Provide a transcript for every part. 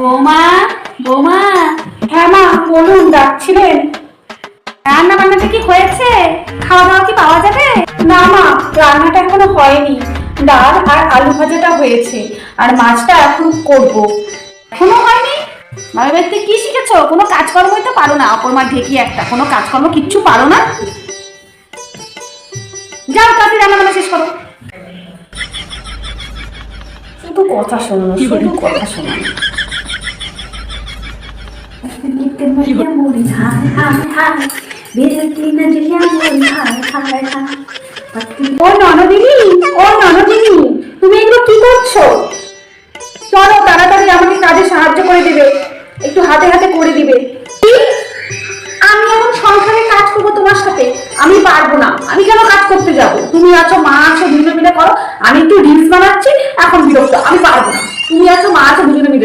বৌমা বৌমা। হ্যাঁ মা বলুন ডাকছিলেন। রান্না বান্নাটা কি হয়েছে? খাওয়া দাওয়া কি পাওয়া যাবে? না মা রান্নাটা এখনও হয়নি। ডাল আর আলু ভাজাটা হয়েছে আর মাছটা এখন করব। এখনও হয়নি? মায়ের বাড়িতে কি শিখেছো? কোনো কাজকর্মই তো পারো না। অপর মা ঢেকি একটা। কোনো কাজকর্ম কিচ্ছু পারো না? যাও তাড়াতাড়ি রান্না বান্না শেষ করো। শুধু কথা শোনো শুধু কথা শোনো। ও ননদিনী ও ননদিনী তুমি এগুলো কি করছ চলো তাড়াতাড়ি আমাকে কাজে সাহায্য করে দিবে একটু হাতে হাতে করে দিবে? আমি এখন সংসারে কাজ করব তোমার সাথে আমি পারব না আমি কেন কাজ করতে যাব তুমি আছো মা আছো দুজনে মিলে করো আমি একটু রিলস বানাচ্ছি এখন বিরক্ত আমি পারব না তুমি আছো মা আছো দুজনে মিলে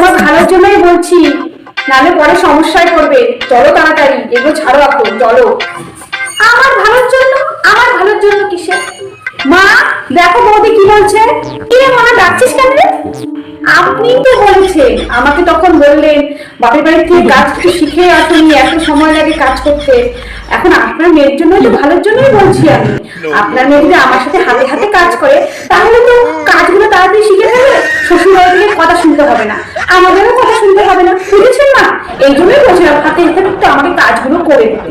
তোমার ভালোর জন্যই বলছি, নাহলে পরে সমস্যায় পড়বে। চলো তাড়াতাড়ি এগুলো ছাড়ো এখন, চলো। আমার ভালোর জন্য? আমার ভালোর জন্য কিসে? মা, দেখো বৌদি কি বলছে। কি রে মা, ডাকছিস কেন রে? আপনি তো বলেছেন আমাকে তখন বললেন, বাপের বাড়ি থেকে কাজ কিছু শিখে আসুনি, এত সময় লাগে কাজ করতে। এখন আপনার মেয়ের জন্য তো ভালোর জন্যই বলছি আমি। আপনার মেয়ে যদি আমার সাথে হাতে হাতে কাজ করে, তাহলে তো কাজগুলো তাড়াতাড়ি শিখে ফেলবে। শ্বশুর বাড়ি থেকে কথা শুনতে হবে না। আমাদেরও কথা শুনতে হবে না। বুঝেছেন না এই জন্যই বলছিলাম হাতে হাতে একটু আমাকে কাজগুলো করে দিতে।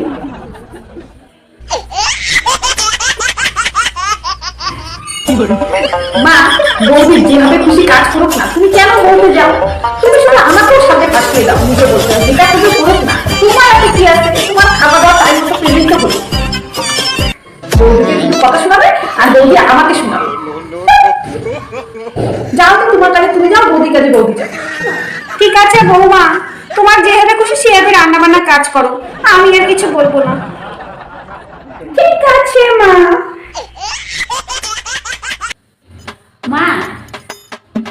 মা, বৌদি, যেভাবে খুশি কাজ করুক না, তুমি কেন বলতে যাও? তুমি শুধু আমাকেও সাথে পাঠিয়ে দাও, নিজে বলতে যেটা কিছু করুক না। তোমার হাতে কি আছে? তোমার খাওয়া দাওয়া টাইম মতো পেমেন্ট তো হলো বৌদিকে কথা শোনাবে, আর বৌদি আমাকে শোনাবে। যাও তো তোমার কাছে তুমি যাও বৌদি কাজে বৌদি যাও। ঠিক আছে বৌমা তোমার যেভাবে খুশি সেভাবে রান্না বান্না কাজ করো আমি আর কিছু বলব না। ঠিক আছে মা। মা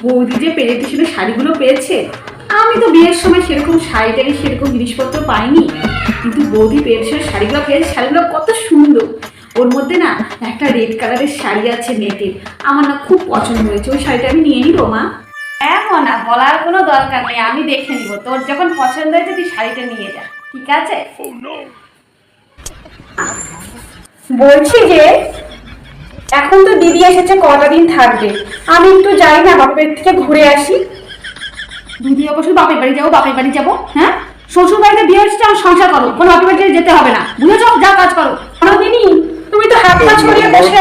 বৌদি যে পেরে টিউশনে শাড়িগুলো পেয়েছে আমি তো বিয়ের সময় সেরকম শাড়ি টাড়ি সেরকম জিনিসপত্র পাইনি। কিন্তু বৌদি পেয়ে টিউশনের শাড়িগুলো পেয়েছে শাড়িগুলো কত সুন্দর। ওর মধ্যে না একটা রেড কালারের শাড়ি আছে নেটের আমার না খুব পছন্দ হয়েছে। ওই শাড়িটা আমি নিয়ে নিবো মা? হ্যাঁ না বলার কোনো দরকার নেই। আমি দেখে নিবো। তোর যখন পছন্দ হয়েছে তুই শাড়িটা নিয়ে যা। ঠিক আছে? বলছি যে এখন তো দিদি এসেছে কটা দিন থাকবে। আমি একটু যাই না বাপের থেকে ঘুরে আসি। দিদি অবশ্যই বাপের বাড়ি যাব বাপের বাড়ি যাব হ্যাঁ? শ্বশুর বাড়িতে বিয়ে হচ্ছে আমার সংসার করো। কোনো বাপের বাড়িতে যেতে হবে না বুঝেছ যা কাজ করো দিনি তুমি তো হাত পা ছড়িয়ে বসে আছো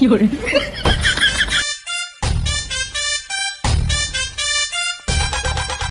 আরে না